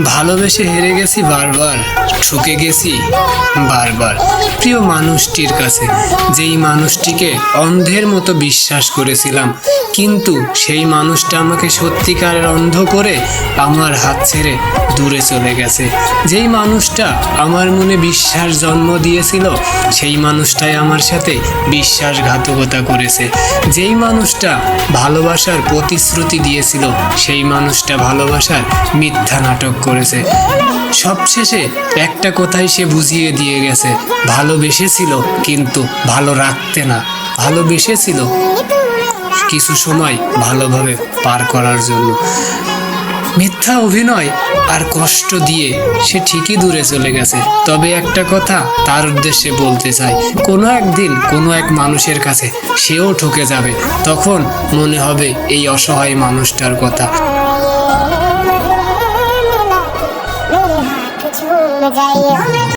ভালোবেসে হেরে গেছি বারবার ঠকে গেছি বারবার। প্রিয় মানুষটির কাছে যেই মানুষটিকে অন্ধের মতো বিশ্বাস করেছিলাম, কিন্তু সেই মানুষটা আমাকে সত্যিকারের অন্ধ করে আমার হাত ছেড়ে দূরে চলে গেছে। যেই মানুষটা আমার মনে বিশ্বাস জন্ম দিয়েছিল, সেই মানুষটাই আমার সাথে বিশ্বাসঘাতকতা করেছে। যেই মানুষটা ভালোবাসার প্রতিশ্রুতি দিয়েছিল, সেই মানুষটা ভালোবাসার মিথ্যা নাটক করেছে। সবশেষে একটা কথাই সে বুঝিয়ে দিয়ে গেছে। ভালোবেসেছিল, কিন্তু ভালো রাখতে না। ভালোবেসেছিল কিছু সময় ভালোভাবে পার করার জন্য। মিথ্যা অভিনয় আর কষ্ট দিয়ে সে ঠিকই দূরে চলে গেছে। তবে একটা কথা তার উদ্দেশ্যে বলতে চাই। কোনো একদিন কোনো এক মানুষের কাছে সেও ঠকে যাবে। তখন মনে হবে এই অসহায় মানুষটার কথা। जाइए